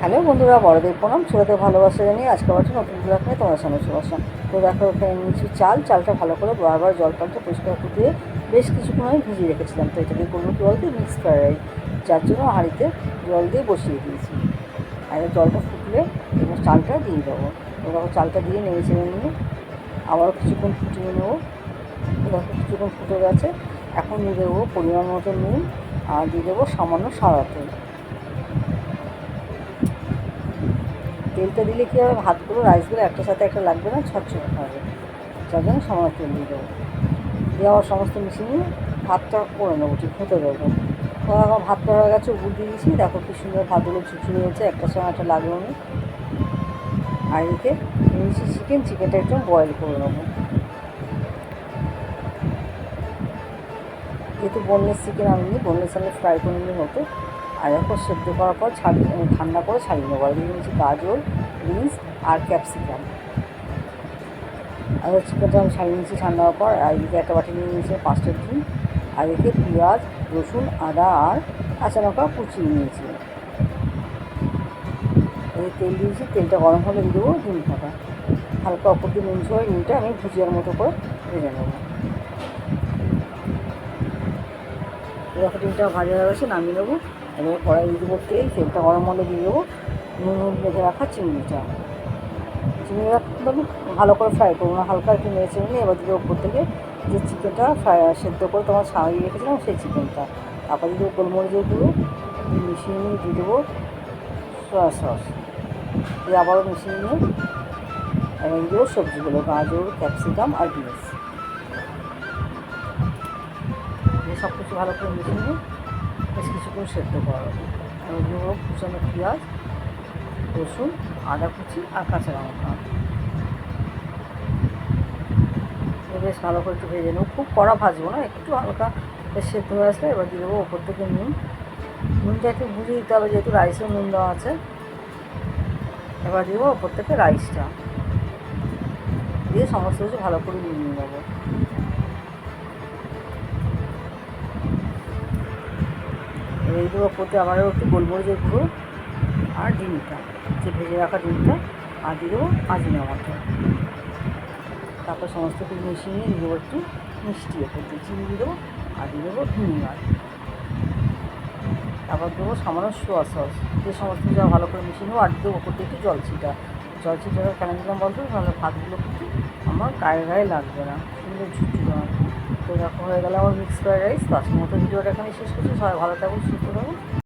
Hello বন্ধুরা, বড়দের প্রণাম, ছোটোদের ভালোবাসা জানিয়ে আজকে আবার নতুন ব্লগ নিয়ে তোমার সামনে চলে আসলাম। তো দেখো, এখানে নিয়েছি চাল, চালটা ভালো করে বারবার জল পাল্টে পরিষ্কার ফুটিয়ে বেশ কিছুক্ষণ আমি ভিজিয়ে রেখেছিলাম। তো এটাকে করব কী বলতে মিক্স ফ্রাইড রাইস যার জন্য হাঁড়িতে জল দিয়ে বসিয়ে দিয়েছি। আর জলটা ফুটলে এবার চালটা দিয়ে দেবো। তো দেখো, চালটা দিয়ে চেড়ে নিয়ে আবারও কিছুক্ষণ ফুটিয়ে নেব। দেখো, কিছুক্ষণ ফুটে গেছে। এখন দিয়ে দেবো পরিমাণ মতো নুন আর দিয়ে দেবো সামান্য সাদা তেল। তেলটা দিলে কী হবে? ভাতগুলো, রাইসগুলো একটা সাথে একটা লাগবে না? ছটছট হবে যার জন্য সামান্য তেল দিয়ে দেবো আবার সমস্ত মিশিয়ে ভাতটা করে নেব, ঠিক হতে দেবো। এখন ভাতটা হয়ে গেছে উপর দিয়ে দিয়েছি। দেখো কি সুন্দর ভাতগুলো চুচুড়ে হয়েছে। একটার সঙ্গে একটা লাগল না। আর এদিকে নিয়েছি চিকেন চিকেনটা একটু বয়েল করে নেব। যেহেতু বোনলেস চিকেন আনিনি বোনলেস আনলে ফ্রাই করে নিলে হতো। আর এখন সেদ্ধ করার পর ছাড়িয়ে ঠান্ডা করে ছাড়িয়ে নেব। আর নিয়েছি গাজর, বিনস আর ক্যাপসিকাম। আর চিকেনটা আমি ছাড়িয়ে নিয়েছি ঠান্ডা হওয়ার পর, আর এদিকে একটা বাটি নিয়ে নিয়েছি পাঁচটা ডিম। আর এদিকে পেঁয়াজ, রসুন, আদা আর কাঁচা লঙ্কা কুচিয়ে নিয়েছি। এই তেল দিয়েছি, তেলটা গরম হলে দেবো ডিম ফাটা হালকা অপর দিয়ে নুন সহ ডিমটা আমি ভুজিয়ার মতো করে ভেজে নেব। এরকম ডিমটা ভাজা হয়ে গেছে, নামিয়ে নেব। এবার কড়াই দেবো তেল, তেলটা গরম হলে দিয়ে দেবো। নুন বেঁধে রাখা চিংড়িটা। চিংড়িটা আমি ভালো করে ফ্রাই করব, না হালকা একটু নেড়ে চেড়ে নিয়ে এবার দিয়ে উপর থেকে যে চিকেনটা ফ্রাই সেদ্ধ করে তোমার ছাড়িয়ে রেখেছিলাম সেই চিকেনটা। তারপর দিয়ে দেবো গোলমরিচের গুঁড়ো মিশিয়ে নিয়ে দিয়ে দেবো সয়া সস দিয়ে আবারও মিশিয়ে নিয়ে দিয়ে দেবো সবজিগুলো, গাজর ক্যাপসিকাম আর বিনস। সব কিছু ভালো করে মিশিয়ে নিয়ে কিছুক্ষণ সেদ্ধ করা হবে। দেবো কুচানো পেঁয়াজ, রসুন, আদা কুচি আর কাঁচা লঙ্কা। বেশ ভালো করে একটু ভেজে নেব। খুব কড়া ভাজবো না, একটু হালকা সেদ্ধ হয়ে আসলে এবার দিয়ে দেবো ওপর থেকে নুন। নুনটা একটু বুঝিয়ে দিতে হবে, যেহেতু রাইসেও নুন দেওয়া আছে। এবার দিয়ে দেবো ওপর থেকে রাইসটা। দিয়ে সমস্ত কিছু ভালো করে নিয়ে নেব। এবার এই দেবো করতে আমারও একটু গোলমরিচের গুঁড়ো আর ডিমটা, যে ভেজে রাখা ডিমটা, আর দিয়ে দেবো আজিনা মতো তারপর সমস্ত কিছু মিশিয়ে নিয়ে দিয়ে দেবো একটু মিষ্টি ওপর দিয়ে চিনি দিয়ে দেবো, আর দিয়ে দেবো ভিনিগার। তারপর দেবো সামান্য সোয়া সস যে সমস্ত যা ভালো করে মিশিয়ে নেব, আর দেবো ওপর দিয়ে একটু জল ছিটা। জল ছিটাটা কেন দিলাম বলতো? তাহলে ভাতগুলো কিন্তু আমার গায়ে গায়ে লাগবে না, সুন্দর তো দেখো হয়ে গেল আমার মিক্স ফ্রাইড রাইস তো আজকের মতো ভিডিওটা এখানে শেষ করছি। সবাই ভালো থাকুন, সুস্থ থাকুন।